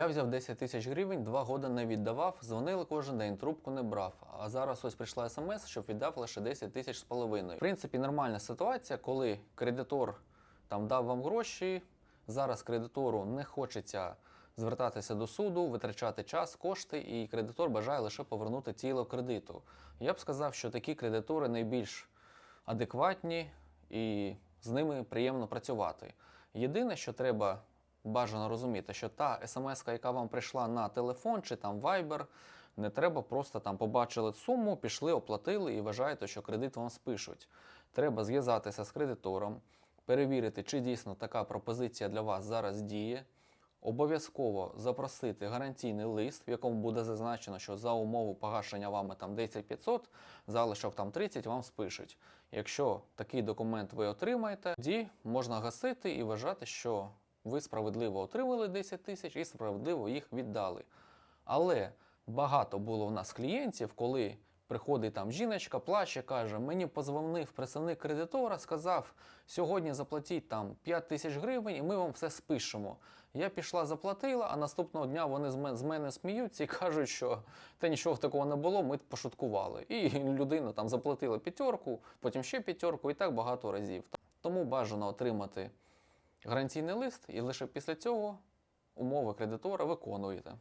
Я взяв 10 тисяч гривень, два роки не віддавав, дзвонили кожен день, трубку не брав. А зараз ось прийшла смс, щоб віддав лише 10 тисяч з половиною. В принципі, нормальна ситуація, коли кредитор там дав вам гроші. Зараз кредитору не хочеться звертатися до суду, витрачати час, кошти, і кредитор бажає лише повернути тіло кредиту. Я б сказав, що такі кредитори найбільш адекватні і з ними приємно працювати. Єдине, що треба бажано розуміти, що та смс, яка вам прийшла на телефон чи там Viber, не треба просто там побачили суму, пішли, оплатили і вважаєте, що кредит вам спишуть. Треба зв'язатися з кредитором, перевірити, чи дійсно така пропозиція для вас зараз діє. Обов'язково запросити гарантійний лист, в якому буде зазначено, що за умову погашення вами там 10 500, залишок там 30 вам спишуть. Якщо такий документ ви отримаєте, тоді можна гасити і вважати, що ви справедливо отримали 10 тисяч і справедливо їх віддали. Але багато було в нас клієнтів, коли приходить там жіночка, плаче, каже: мені позвонив представник кредитора, сказав, сьогодні заплатіть там 5 тисяч гривень, і ми вам все спишемо. Я пішла, заплатила, а наступного дня вони з мене сміються і кажуть, що та нічого такого не було, ми пошуткували. І людина там заплатила п'ятерку, потім ще п'ятерку, і так багато разів. Тому бажано отримати гарантійний лист, і лише після цього умови кредитора виконуєте.